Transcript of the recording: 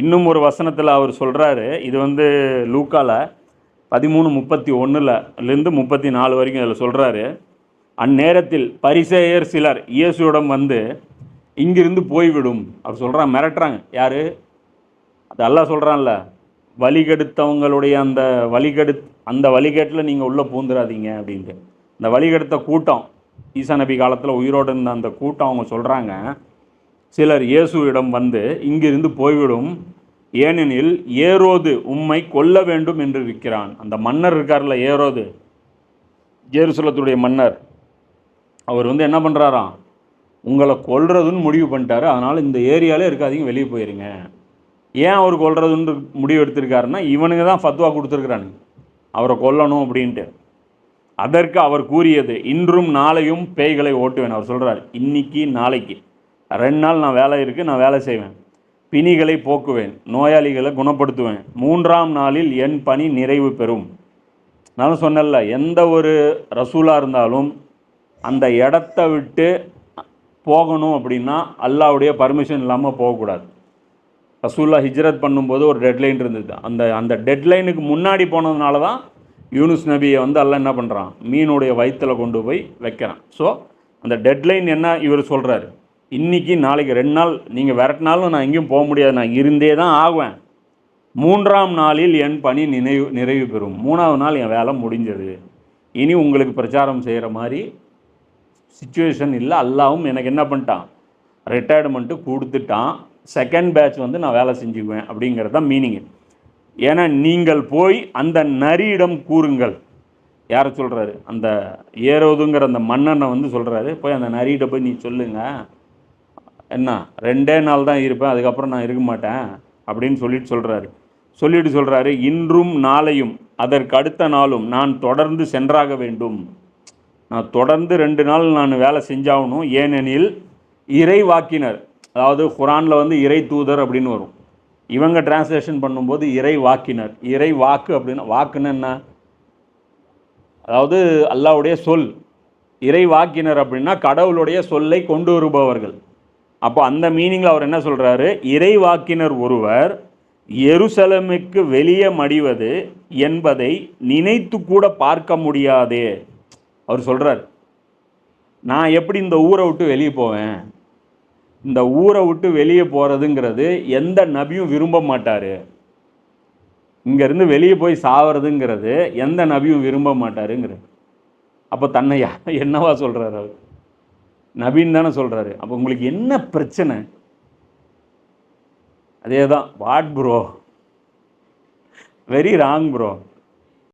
இன்னும் ஒரு வசனத்தில் அவர் சொல்கிறாரு இது வந்து லூக்கால பதிமூணு முப்பத்தி ஒன்றுலேருந்து முப்பத்தி நாலு வரைக்கும் அதில் சொல்கிறாரு அந்நேரத்தில் பரிசேயர் சிலர் இயேசுவிடம் வந்து இங்கிருந்து போய்விடும். அவர் சொல்கிறான் மிரட்டுறாங்க. யார்? அது சொல்கிறான்ல வழிகெடுத்தவங்களுடைய அந்த வழிகெடு அந்த வழிகேட்டில் நீங்கள் உள்ளே பூந்துடாதீங்க அப்படின்ட்டு. இந்த வழிகெடுத்த கூட்டம் ஈசா நபி காலத்தில் உயிரோடு இருந்த அந்த கூட்டம் அவங்க சொல்கிறாங்க சிலர் இயேசுவிடம் வந்து இங்கிருந்து போய்விடும். ஏனெனில் ஏரோது உம்மை கொல்ல வேண்டும் என்று இருக்கிறான். அந்த மன்னர் இருக்கார்ல ஏரோது. ஜெருசலத்துடைய மன்னர். அவர் வந்து என்ன பண்ணுறாராம் உங்களை கொல்றதுன்னு முடிவு பண்ணிட்டாரு. அதனால் இந்த ஏரியாலே இருக்காதீங்க வெளியே போயிருங்க. ஏன் அவர் கொல்றதுன்னு முடிவு எடுத்திருக்காருன்னா இவனுங்க தான் ஃபத்வா கொடுத்துருக்குறானுங்க. அவரை கொல்லணும் அப்படின்ட்டு. அதற்கு அவர் கூறியது இன்றும் நாளையும் பேய்களை ஓட்டுவேன். அவர் சொல்கிறார் இன்னைக்கு நாளைக்கு. ரெண்டு நாள் நான் வேலை இருக்குது நான் வேலை செய்வேன். பிணிகளை போக்குவேன் நோயாளிகளை குணப்படுத்துவேன். மூன்றாம் நாளில் என் பணி நிறைவு பெறும். நான் சொன்னேன்ல எந்த ஒரு ரசூலாக இருந்தாலும் அந்த இடத்த விட்டு போகணும் அப்படின்னா அல்லாவுடைய பர்மிஷன் இல்லாமல் போகக்கூடாது. ரசூல்லா ஹிஜ்ரத் பண்ணும்போது ஒரு டெட்லைன் இருந்தது. அந்த அந்த டெட்லைனுக்கு முன்னாடி போனதுனால தான் யூனுஸ் நபியை வந்து அல்ல என்ன பண்ணுறான் மீனுடைய வயிற்றில் கொண்டு போய் வைக்கிறான். ஸோ அந்த டெட்லைன் என்ன இவர் சொல்கிறாரு இன்றைக்கி நாளைக்கு ரெண்டு நாள் நீங்கள் விரட்டினாலும் நான் எங்கேயும் போக முடியாது. நான் இருந்தே தான் ஆகுவேன். மூன்றாம் நாளில் என் பணி நினைவு நிறைவு பெறும். மூணாவது நாள் என் வேலை முடிஞ்சது. இனி உங்களுக்கு பிரச்சாரம் செய்கிற மாதிரி சுச்சுவேஷன் இல்லை. அல்லாவும் எனக்கு என்ன பண்ணிட்டான்? ரிட்டையர்மெண்ட்டு கொடுத்துட்டான். செகண்ட் பேட்ச் வந்து நான் வேலை செஞ்சுக்குவேன் அப்படிங்கிறது தான் மீனிங் ஏன்னா நீங்கள் போய் அந்த நரியிடம் கூறுங்கள். யாரை சொல்கிறாரு அந்த ஏறோதுங்கிற அந்த மன்னனை வந்து சொல்கிறாரு போய் அந்த நரியிட்ட போய் நீ சொல்லுங்கள் என்ன? ரெண்டே நாள் தான் இருப்பேன் அதுக்கப்புறம் நான் இருக்க மாட்டேன் அப்படின்னு சொல்லிட்டு சொல்கிறாரு சொல்லிட்டு சொல்கிறாரு இன்றும் நாளையும் அதற்கு அடுத்த நாளும் நான் தொடர்ந்து சென்றாக வேண்டும். நான் தொடர்ந்து ரெண்டு நாள் நான் வேலை செஞ்சாகணும் ஏனெனில் இறை வாக்கினர் அதாவது குரானில் வந்து இறை தூதர் அப்படின்னு வரும். இவங்க டிரான்ஸ்லேஷன் பண்ணும்போது இறை வாக்கினர் இறை வாக்கு அப்படின்னா வாக்குன்னு என்ன? அதாவது அல்லாவுடைய சொல். இறை வாக்கினர் அப்படின்னா கடவுளுடைய சொல்லை கொண்டு வருபவர்கள். அப்போ அந்த மீனிங்கில் அவர் என்ன சொல்கிறாரு இறைவாக்கினர் ஒருவர் எருசலமுக்கு வெளியே மடிவது என்பதை நினைத்து கூட பார்க்க முடியாதே. அவர் சொல்கிறார் நான் எப்படி இந்த ஊரை விட்டு வெளியே போவேன்? இந்த ஊரை விட்டு வெளியே போகிறதுங்கிறது எந்த நபியும் விரும்ப மாட்டார். இங்கேருந்து வெளியே போய் சாவறதுங்கிறது எந்த நபியும் விரும்ப மாட்டாருங்கிறது. அப்போ தன்னை என்னவா சொல்கிறாரு அவர்? நவீன் தானே சொல்கிறாரு அப்போ உங்களுக்கு என்ன பிரச்சனை? அதே தான் what bro very wrong bro